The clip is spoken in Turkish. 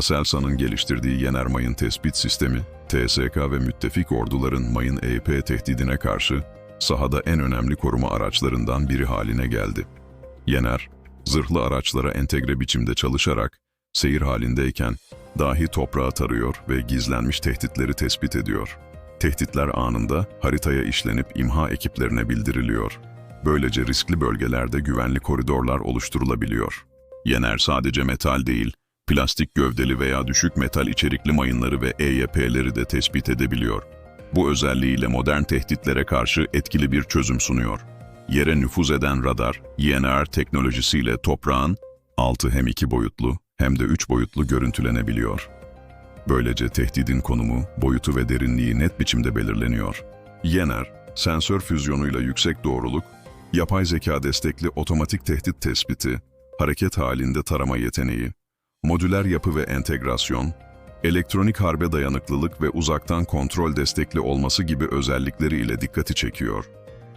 Aselsan'ın geliştirdiği Yener Mayın Tespit Sistemi, TSK ve müttefik orduların mayın EYP tehdidine karşı sahada en önemli koruma araçlarından biri haline geldi. Yener, zırhlı araçlara entegre biçimde çalışarak, seyir halindeyken dahi toprağı tarıyor ve gizlenmiş tehditleri tespit ediyor. Tehditler anında haritaya işlenip imha ekiplerine bildiriliyor. Böylece riskli bölgelerde güvenli koridorlar oluşturulabiliyor. Yener sadece metal değil, plastik gövdeli veya düşük metal içerikli mayınları ve EYP'leri de tespit edebiliyor. Bu özelliğiyle modern tehditlere karşı etkili bir çözüm sunuyor. Yere nüfuz eden radar, INR teknolojisiyle toprağın altı hem iki boyutlu hem de üç boyutlu görüntülenebiliyor. Böylece tehdidin konumu, boyutu ve derinliği net biçimde belirleniyor. Yener, sensör füzyonuyla yüksek doğruluk, yapay zeka destekli otomatik tehdit tespiti, hareket halinde tarama yeteneği, modüler yapı ve entegrasyon, elektronik harbe dayanıklılık ve uzaktan kontrol destekli olması gibi özellikleri ile dikkati çekiyor.